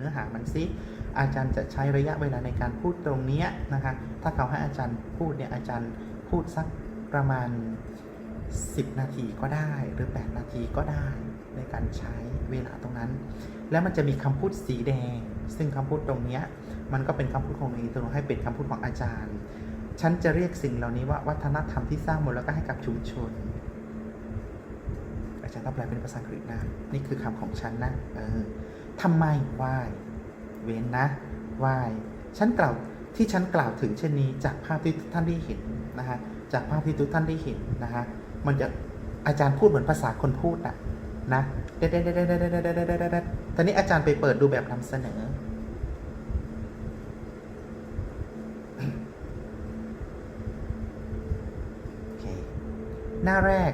เนื้อหามันซิอาจารย์จะใช้ระยะเวลาในการพูดตรงนี้นะคะ ถ้าเขาให้อาจารย์พูดเนี่ยอาจารย์พูดสักประมาณ 10 นาทีก็ได้หรือ 8 นาทีก็ได้ในการใช้เวลาตรงนั้น แล้วมันจะมีคำพูดสีแดง ซึ่งคำพูดตรงนี้มันก็เป็นคำพูดของเองตรงให้เป็นคำพูดของอาจารย์ ฉันจะเรียกสิ่งเหล่านี้ว่าวัฒนธรรมที่สร้างมูลค่าให้กับชุมชน อาจารย์ต้องแปลเป็นภาษาอังกฤษนะ นี่คือคำของฉันนะเออ ทำไมไหวเว้นนะไหวฉันกล่าวที่ฉันกล่าวถึงเช่นนี้จากภาพที่ท่านได้เห็นนะฮะจากภาพที่ทุกท่านได้เห็นนะฮะมันจะอาจารย์พูดเหมือนภาษาคนพูดอะนะเด็ดเด็ดเด็ดเด็ดเด็ดเด็ดเด็ดตอนนี้อาจารย์ไปเปิดดูแบบนำเสนอ หน้าแรก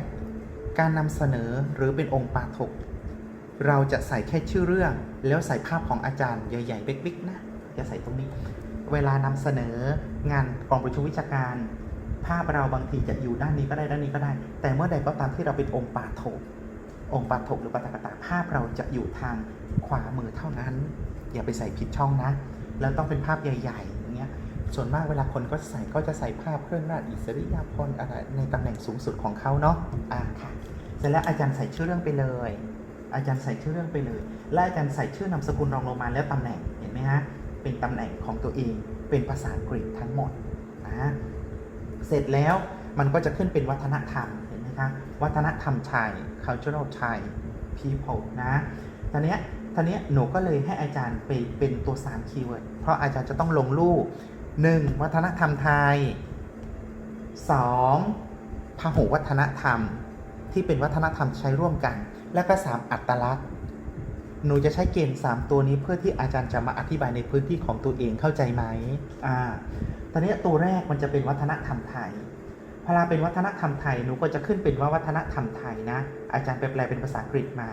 การนำเสนอหรือเป็นองค์ปาถก เราจะใส่แค่ชื่อเรื่อง แล้วใส่ภาพของอาจารย์ใหญ่ๆบิ๊กๆนะจะใส่ตรงนี้ เวลานำเสนองานกองประชุมวิชาการ ภาพเราบางทีจะอยู่ด้านนี้ก็ได้ด้านนี้ก็ได้ แต่เมื่อใดก็ตามที่เราเป็นองค์ปาฐกองค์ปาฐกหรือปาฐกถาภาพเราจะอยู่ทางขวามือเท่านั้น อย่าไปใส่ผิดช่องนะ แล้วต้องเป็นภาพใหญ่ๆอย่างเงี้ยส่วนมากเวลาคนก็ใส่ก็จะใส่ภาพเครื่องราชอิสริยาภรณ์อะไรในตำแหน่งสูงสุดของเขาเนาะอ่าค่ะเสร็จแล้วอาจารย์ใส่ชื่อเรื่องไปเลย อาจารย์ใส่ชื่อเรื่องไปเลย และอาจารย์ใส่ชื่อนามสกุลรองลงมาแล้วตำแหน่งเห็นไหมฮะเป็นตำแหน่งของตัวเองเป็นภาษาอังกฤษทั้งหมดนะเสร็จแล้วมันก็จะขึ้นเป็นวัฒนธรรมเห็นไหมคะวัฒนธรรมไทย cultural Thai people นะตอนเนี้ยตอนเนี้ยหนูก็เลยให้อาจารย์ไปเป็นตัว3คีย์เวิร์ดเพราะอาจารย์จะต้องลงรูป 1. วัฒนธรรมไทย 2. พหุวัฒนธรรมที่เป็นวัฒนธรรมใช้ร่วมกัน และก็ 3. อัตลักษณ์ หนูจะใช้เกณฑ์ 3 ตัวนี้เพื่อที่อาจารย์จะมาอธิบายในพื้นที่ของตัวเองเข้าใจไหมอ่าตอนนี้ตัวแรกมันจะเป็นวัฒนธรรมไทยพอเราเป็นวัฒนธรรมไทยหนูก็จะขึ้นเป็นว่าวัฒนธรรมไทยนะ อาจารย์ไปแปลเป็นภาษาอังกฤษมา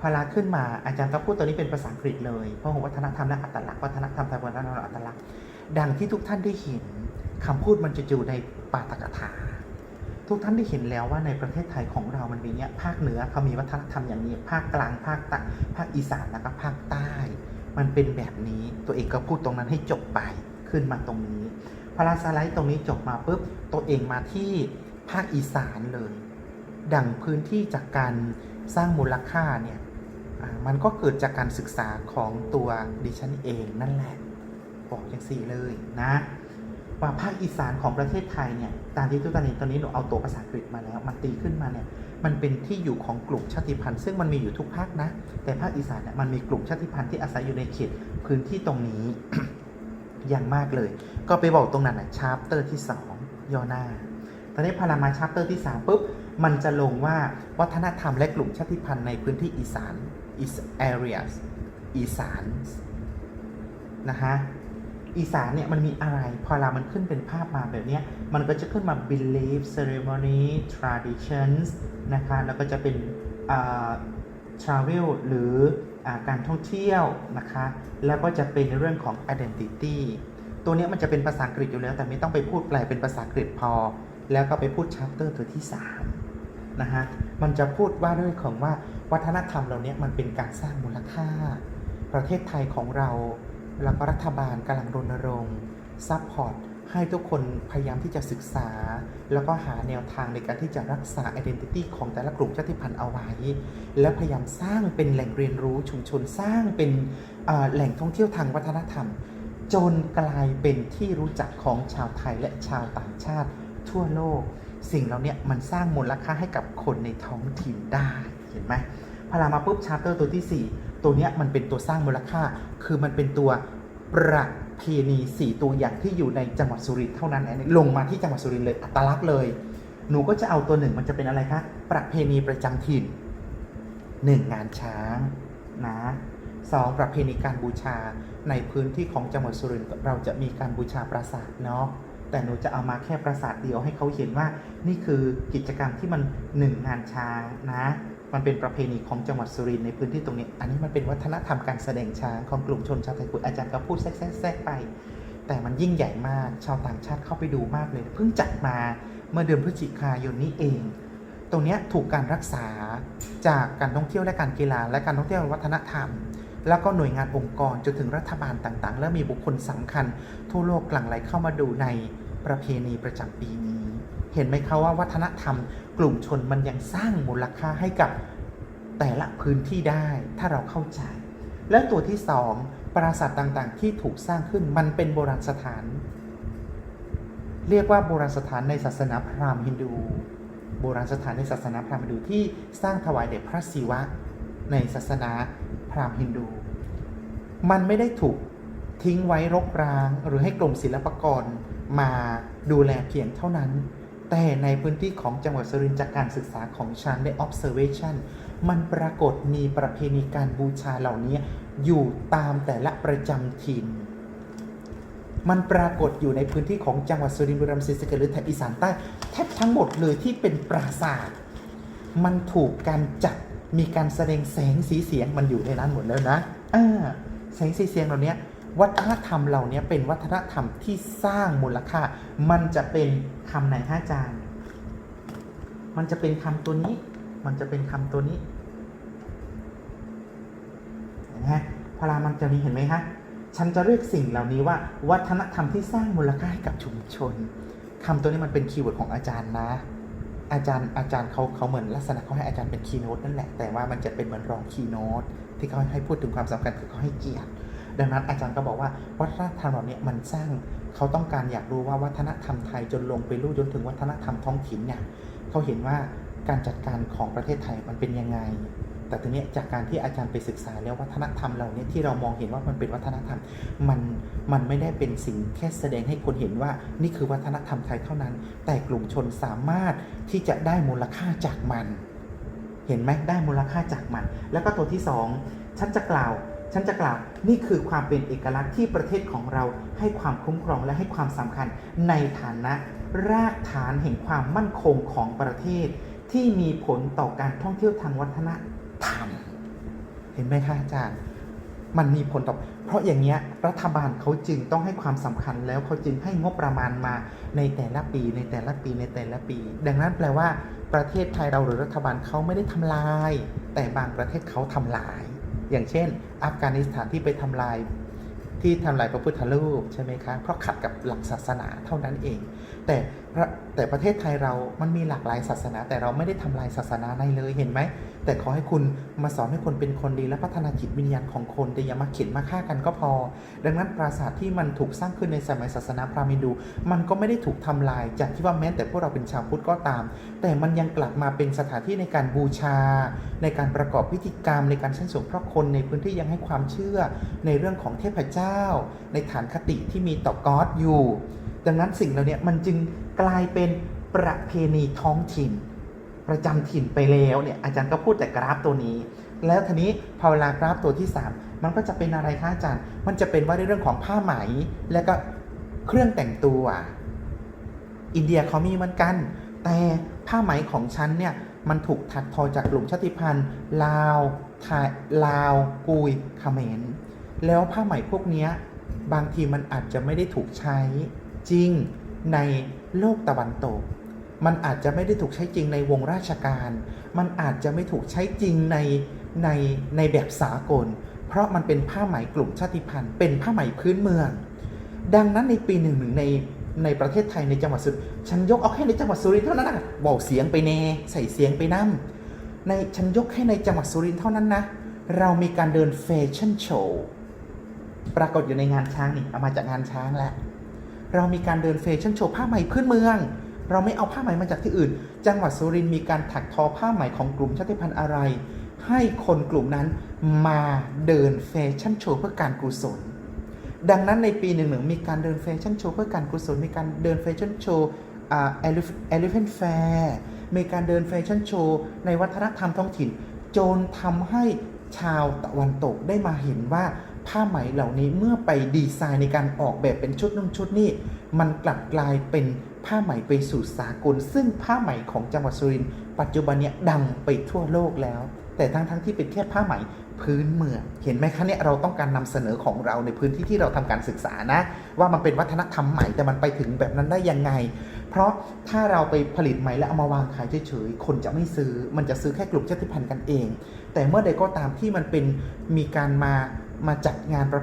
พลาขึ้นมาอาจารย์ก็พูดตัวนี้เป็นภาษาอังกฤษเลยเพราะของวัฒนธรรมและอัตลักษณ์วัฒนธรรมไทยวัฒนธรรมและอัตลักษณ์ดังที่ทุกท่านได้เห็นคำพูดมันจะอยู่ในปาตกถา ทุกท่านได้เห็นแล้วว่าในประเทศไทยของเรามันมีเนี้ยภาคเหนือเขามีวัฒนธรรมอย่างนี้ ภาคกลางภาคต้ภาคอีสานแล้วก็ภาคใต้ มันเป็นแบบนี้ตัวเองก็พูดตรงนั้นให้จบไปขึ้นมาตรงนี้พอลาสไลด์ตรงนี้จบมาปุ๊บตัวเองมาที่ภาคอีสานเลย ดังพื้นที่จากการสร้างมูลค่าเนี่ยมันก็เกิดจากการศึกษาของตัวดิฉันเองนั่นแหละ บอกอย่างสี่เลยนะ ว่าภาคอีสานของประเทศไทยเนี่ยตามที่ทุกท่านเห็นตอนนี้หนูเอาตัวภาษาอังกฤษมาแล้วมันตีขึ้นมาเนี่ยมันเป็นที่อยู่ของกลุ่มชาติพันธุ์ซึ่งมันมีอยู่ทุกภาคนะ แต่ภาคอีสานเนี่ยมันมีกลุ่มชาติพันธุ์ที่อาศัยอยู่ในเขตพื้นที่ตรงนี้อย่างมากเลย ก็ไปบอกตรงนั้นนะชาร์ปเตอร์ที่สองย่อหน้า ตอนนี้พอเรามาชาร์ปเตอร์ที่สามปุ๊บมันจะลงว่าวัฒนธรรมและกลุ่มชาติพันธุ์ในพื้นที่อีสาน is areas อีสานนะฮะ อีสานเนี่ยมันมีอะไร พอเรามันขึ้นเป็นภาพมาแบบนี้มันก็จะขึ้นมา belief ceremony traditions นะคะ แล้วก็จะเป็น travel หรืออการท่องเที่ยวนะคะ แล้วก็จะเป็นในเรื่องของ identity ตัวนี้มันจะเป็นภาษาอังกฤษอยู่แล้ว แต่ไม่ต้องไปพูดแปลเป็นภาษาอังกฤษพอ แล้วก็ไปพูด chapter ตัวที่ 3 นะฮะ มันจะพูดว่าด้วยของว่าวัฒนธรรมเหล่านี้มันเป็นการสร้างมูลค่า ประเทศไทยของเรา แล้วก็รัฐบาลกำลังรณรงค์ซัพพอร์ตให้ทุกคนพยายามที่จะศึกษา แล้วก็หาแนวทางในการที่จะรักษา identity ของแต่ละกลุ่มชาติพันธุ์เอาไว้ และพยายามสร้างเป็นแหล่งเรียนรู้ชุมชนสร้างเป็นแหล่งท่องเที่ยวทางวัฒนธรรม จนกลายเป็นที่รู้จักของชาวไทยและชาวต่างชาติ ทั่วโลก สิ่งเหล่านี้มันสร้างมูลค่าให้กับคนในท้องถิ่นได้เห็นไหมพอเรามาปุ๊บชาร์เตอร์ตัวที่ 4 ตัวนี้มันเป็นตัวสร้างมูลค่า คือมันเป็นตัวประเพณี4ตัวอย่างที่อยู่ในจังหวัดสุรินทร์เท่านั้นอันนี้ลงมาที่จังหวัดสุรินทร์เลยอัตลักษณ์เลย หนูก็จะเอาตัวหนึ่งมันจะเป็นอะไรคะประเพณีประจำถิ่น 1. งานช้างนะสองประเพณีการบูชาในพื้นที่ของจังหวัดสุรินทร์เราจะมีการบูชาปราสาทเนาะแต่หนูจะเอามาแค่ปราสาทเดียวให้เขาเห็นว่า นี่คือกิจกรรมที่มันหนึ่งงานช้างนะ มันเป็นประเพณีของจังหวัดสุรินทร์ในพื้นที่ตรงนี้ อันนี้มันเป็นวัฒนธรรมการแสดงช้างของกลุ่มชนชาวไทยพุทธอาจารย์ก็พูดแทรกๆไป แต่มันยิ่งใหญ่มาก ชาวต่างชาติเข้าไปดูมากเลย เพิ่งจัดมาเมื่อเดือนพฤศจิกายนนี้เอง ตรงนี้ถูกการรักษาจากการท่องเที่ยวและการกีฬา และการท่องเที่ยววัฒนธรรม แล้วก็หน่วยงานองค์กรจนถึงรัฐบาลต่างๆ และมีบุคคลสำคัญ ทั่วโลกหลั่งไหลเข้ามาดูในประเพณีประจำปีนี้ เห็นไหมคะว่าวัฒนธรรม กลุ่มชนมันยังสร้างมูลค่าให้กับแต่ละพื้นที่ได้ถ้าเราเข้าใจ แล้วตัวที่สองปราสาทต่างๆ ที่ถูกสร้างขึ้นมันเป็นโบราณสถาน เรียกว่าโบราณสถานในศาสนาพราหมณ์ฮินดู โบราณสถานในศาสนาพราหมณ์ฮินดูที่สร้างถวายแด่พระศิวะ ในศาสนาพราหมณ์ฮินดู มันไม่ได้ถูกทิ้งไว้รกร้าง หรือให้กรมศิลปากรมาดูแลเพียงเท่านั้น แต่ในพื้นที่ของจังหวัดสุรินทร์จากการศึกษาของฉันใน observation มันปรากฏมีประเพณีการบูชาเหล่านี้อยู่ตามแต่ละประจำถิ่น มันปรากฏอยู่ในพื้นที่ของจังหวัดสุรินทร์บุรีรัมย์ศรีสะเกษหรือแถบอีสานใต้แทบทั้งหมดเลยที่เป็นปราสาท มันถูกการจัดมีการแสดงแสงสีเสียงมันอยู่ในนั้นหมดแล้วนะอ่าแสงสีเสียงเหล่านี้ วัฒนธรรมเหล่านี้เป็นวัฒนธรรมที่สร้างมูลค่า มันจะเป็นคำไหนฮะอาจารย์ มันจะเป็นคำตัวนี้ มันจะเป็นคำตัวนี้เห็นไหมฮะพลามันจะมีเห็นไหมฮะ ฉันจะเรียกสิ่งเหล่านี้ว่า วัฒนธรรมที่สร้างมูลค่าให้กับชุมชนคำตัวนี้มันเป็นคีย์เวิร์ดของอาจารย์นะ อาจารย์อาจารย์เขาเขาเหมือนลักษณะเขาให้อาจารย์เป็นคีย์โน้ตนั่นแหละ แต่ว่ามันจะเป็นเหมือนรองคีย์โน้ตที่เขาให้พูดถึงความสำคัญคือเขาให้เกียรติ ดังนั้นอาจารย์ก็บอกว่าวัฒนธรรมเหล่านี้มันสร้างเขาต้องการอยากรู้ว่าวัฒนธรรมไทยจนลงไปรู้จนถึงวัฒนธรรมท้องถิ่นเนี่ยเขาเห็นว่าการจัดการของประเทศไทยมันเป็นยังไง แต่ทีนี้จากการที่อาจารย์ไปศึกษาแล้ววัฒนธรรมเหล่านี้ที่เรามองเห็นว่ามันเป็นวัฒนธรรม มันมันไม่ได้เป็นสิ่งแค่แสดงให้คนเห็นว่า นี่คือวัฒนธรรมไทยเท่านั้น แต่กลุ่มชนสามารถที่จะได้มูลค่าจากมัน เห็นไหมได้มูลค่าจากมัน แล้วก็ตัวที่สองฉันจะกล่าว ฉันจะกล่าวนี่คือความเป็นเอกลักษณ์ที่ประเทศของเราให้ความคุ้มครองและให้ความสำคัญในฐานะรากฐานแห่งความมั่นคงของประเทศ ที่มีผลต่อการท่องเที่ยวทางวัฒนธรรม เห็นไหมคะอาจารย์ มันมีผลต่อ เพราะอย่างเงี้ยรัฐบาลเขาจึงต้องให้ความสำคัญแล้วเขาจึงให้งบประมาณมาในแต่ละปีในแต่ละปีในแต่ละปี ดังนั้นแปลว่าประเทศไทยเราหรือรัฐบาลเขาไม่ได้ทำลาย แต่บางประเทศเขาทำลาย อย่างเช่น อัฟกานิสถานที่ไปทำลายที่ทำลายพระพุทธรูปใช่ไหมคะเพราะขัดกับหลักศาสนาเท่านั้นเอง แต่แต่ประเทศไทยเรามันมีหลากหลายศาสนา แต่เราไม่ได้ทำลายศาสนาในเลยเห็นไหม แต่ขอให้คุณมาสอนให้คนเป็นคนดี และพัฒนาจิตวิญญาณของคนแต่อย่ามาเข็นมาฆ่ากันก็พอ ดังนั้นปราสาทที่มันถูกสร้างขึ้นในสมัยศาสนาพราหมณ์ฮินดู มันก็ไม่ได้ถูกทำลาย จากที่ว่าแม้แต่พวกเราเป็นชาวพุทธก็ตาม แต่มันยังกลับมาเป็นสถานที่ในการบูชา ในการประกอบพิธีกรรม ในการชั้นสูงเพราะคนในพื้นที่ยังให้ความเชื่อในเรื่องของเทพเจ้า ในฐานคติที่มีต่อก๊อดอยู่ดังนั้นสิ่งเหล่านี้มันจึงกลายเป็นประเพณีท้องถิ่น ประจำถิ่นไปแล้วเนี่ยอาจารย์ก็พูดแต่กราฟตัวนี้ แล้วทีนี้พอเวลากราฟตัวที่ 3 มันก็จะเป็นอะไรคะอาจารย์ มันจะเป็นว่าในเรื่องของผ้าไหม และก็เครื่องแต่งตัวอินเดียเขามีเหมือนกัน แต่ผ้าไหมของฉันเนี่ยมันถูกถักทอจากกลุ่มชาติพันธุ์ ลาวไทยลาว กุยเขมร แล้วผ้าไหมพวกนี้บางทีมันอาจจะไม่ได้ถูกใช้ จริงในโลกตะวันตก มันอาจจะไม่ได้ถูกใช้จริงในวงราชการ มันอาจจะไม่ถูกใช้จริงในในในแบบสากล เพราะมันเป็นผ้าไหมกลุ่มชาติพันธุ์ เป็นผ้าไหมพื้นเมือง ดังนั้นในปีหนึ่งหนึ่งในในประเทศไทยในจังหวัดสุรินทร์ฉันยกเอาแค่ในจังหวัดสุรินทร์เท่านั้นนะบอกเสียงไปเนใส่เสียงไปนั่ในฉันยกแค่ในจังหวัดสุรินทร์เท่านั้นนะ เรามีการเดินแฟชั่นโชว์ปรากฏอยู่ในงานช้างนี่เอามาจากงานช้างแหละ เรามีการเดินแฟชั่นโชว์ผ้าไหมพื้นเมือง เราไม่เอาผ้าไหมมาจากที่อื่น จังหวัดสุรินทร์มีการถักทอผ้าไหมของกลุ่มชาติพันธุ์อะไร ให้คนกลุ่มนั้นมาเดินแฟชั่นโชว์เพื่อการกุศล ดังนั้นในปีหนึ่งหนึ่งมีการเดินแฟชั่นโชว์เพื่อการกุศล มีการเดินแฟชั่นโชว์เอ่า elephant fair มีการเดินแฟชั่นโชว์ในวัฒนธรรมท้องถิ่น จนทำให้ชาวตะวันตกได้มาเห็นว่า ผ้าไหมเหล่านี้เมื่อไปดีไซน์ในการออกแบบเป็นชุดนุ่มชุดนี่มันกลับกลายเป็นผ้าไหมไปสู่สากล ซึ่งผ้าไหมของจังหวัดสุรินทร์ปัจจุบันเนี้ยดังไปทั่วโลกแล้ว แต่ทั้งๆทที่เป็นแค่ผ้าไหมพื้นเมืองเห็นไหมคะเนี่ยเราต้องการนำเสนอของเราในพื้นที่ที่เราทำการศึกษานะ ว่ามันเป็นวัฒนธรรมใหม่แต่มันไปถึงแบบนั้นได้ยังไง เพราะถ้าเราไปผลิตไหมแล้วเอามาวางขายเฉยๆคนจะไม่ซื้อ มันจะซื้อแค่กลุ่มชาติพันธุ์กันเอง แต่เมื่อใดก็ตามที่มันเป็นมีการมา มาจัดงานประ